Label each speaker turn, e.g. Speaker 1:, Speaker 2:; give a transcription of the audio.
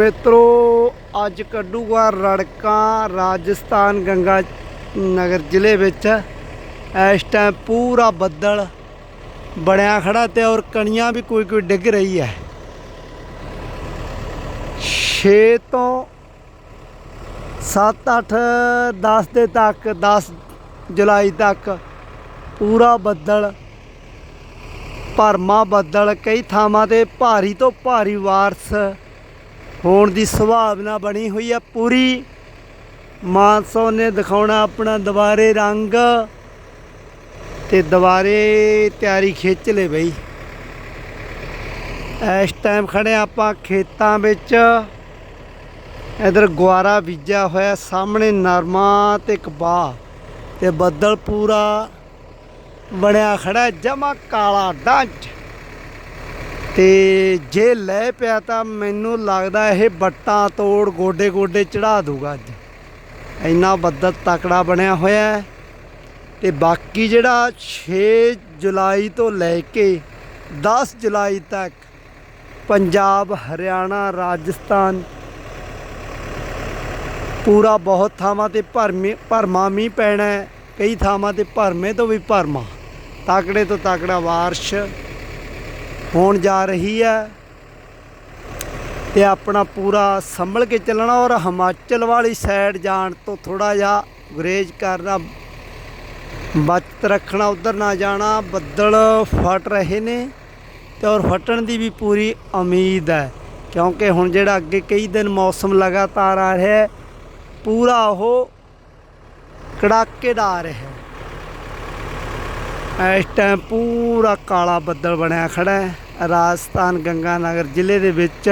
Speaker 1: ਮਿੱਤਰੋ, ਅੱਜ ਕੱਢੂਗਾ ਰੜਕਾਂ ਰਾਜਸਥਾਨ ਗੰਗਾ ਨਗਰ ਜ਼ਿਲ੍ਹੇ ਵਿੱਚ। ਇਸ ਟਾਈਮ ਪੂਰਾ ਬੱਦਲ ਬਣਿਆ ਖੜਾ ਤੇ ਔਰ ਕਣੀਆਂ ਵੀ ਕੋਈ ਕੋਈ ਡਿੱਗ ਰਹੀ ਹੈ। 6 ਤੋਂ 7 8 10 ਦੇ ਤੱਕ 10 ਜੁਲਾਈ ਤੱਕ ਪੂਰਾ ਬੱਦਲ, ਭਰਮਾ ਬੱਦਲ ਕਈ ਥਾਵਾਂ ਤੇ ਭਾਰੀ ਤੋਂ ਭਾਰੀ ਵਾਰਸ਼ ਹੋਣ ਦੀ ਸੰਭਾਵਨਾ ਬਣੀ ਹੋਈ ਹੈ ਪੂਰੀ। ਮਾਨਸੂਨ ਨੇ ਦਿਖਾਉਣਾ ਆਪਣਾ ਦੁਬਾਰੇ ਰੰਗ। ਤੇ ਦੁਬਾਰੇ ਤਿਆਰੀ ਖਿੱਚ ਲੈ ਬਈ। ਇਸ ਟਾਈਮ ਖੜੇ ਆਪਾਂ ਖੇਤਾਂ ਵਿੱਚ। ਇਧਰ ਗੁਆਰਾ ਬੀਜਿਆ ਹੋਇਆ, ਸਾਹਮਣੇ ਨਰਮਾ ਤੇ ਕਪਾਹ ਤੇ ਬੱਦਲ ਪੂਰਾ ਬਣਿਆ ਖੜਾ, ਜਮਾ ਕਾਲਾ ਡੰਚ ਤੇ ਜੇ ਲੈ ਪਿਆ ਤਾਂ ਮੈਨੂੰ ਲੱਗਦਾ ਇਹ ਬੱਟਾਂ ਤੋੜ ਗੋਡੇ ਗੋਡੇ ਚੜਾ ਦੂਗਾ ਅੱਜ। ਇੰਨਾ ਬੱਦਲ ਤਕੜਾ ਬਣਿਆ ਹੋਇਆ ਹੈ ਤੇ ਬਾਕੀ ਜਿਹੜਾ 6 ਜੁਲਾਈ ਤੋਂ ਲੈ ਕੇ 10 ਜੁਲਾਈ ਤੱਕ ਪੰਜਾਬ, ਹਰਿਆਣਾ, ਰਾਜਸਥਾਨ ਪੂਰਾ ਬਹੁਤ ਥਾਵਾਂ ਤੇ ਭਰਮੇ, ਭਰਮਾ ਮੀਂਹ ਪੈਣਾ ਹੈ। ਕਈ ਥਾਵਾਂ ਤੇ ਭਰਮੇ ਤੋਂ ਵੀ ਭਰਮਾ। ਤਾਕੜੇ ਤੋਂ ਤਾਕੜਾ ਬਾਰਿਸ਼ ਹੋਣ ਜਾ ਰਹੀ ਹੈ ਤੇ ਆਪਣਾ ਪੂਰਾ ਸੰਭਲ ਕੇ ਚੱਲਣਾ ਔਰ ਹਿਮਾਚਲ ਵਾਲੀ ਸਾਈਡ ਜਾਣ ਤੋਂ ਥੋੜਾ ਜਿਹਾ ਗੁਰੇਜ ਕਰਨਾ, ਬਚਤ ਰੱਖਣਾ, ਉਧਰ ਨਾ ਜਾਣਾ, ਬੱਦਲ ਫਟ ਰਹੇ ਨੇ ਤੇ ਔਰ ਫਟਣ ਦੀ ਵੀ ਪੂਰੀ ਉਮੀਦ ਹੈ। ਕਿਉਂਕਿ ਹੁਣ ਜਿਹੜਾ ਅੱਗੇ ਕਈ ਦਿਨ ਮੌਸਮ ਲਗਾਤਾਰ ਆ ਰਿਹਾ ਹੈ, ਪੂਰਾ ਉਹ ਕੜਾਕੇ ਦਾ ਕੜਾਕੇਦਾਰ ਹੈ। ਇਸ ਟਾਈਮ ਪੂਰਾ ਕਾਲਾ ਬੱਦਲ ਬਣਿਆ ਖੜਾ ਹੈ। ਰਾਜਸਥਾਨ ਗੰਗਾ ਨਗਰ ਜ਼ਿਲ੍ਹੇ ਦੇ ਵਿੱਚ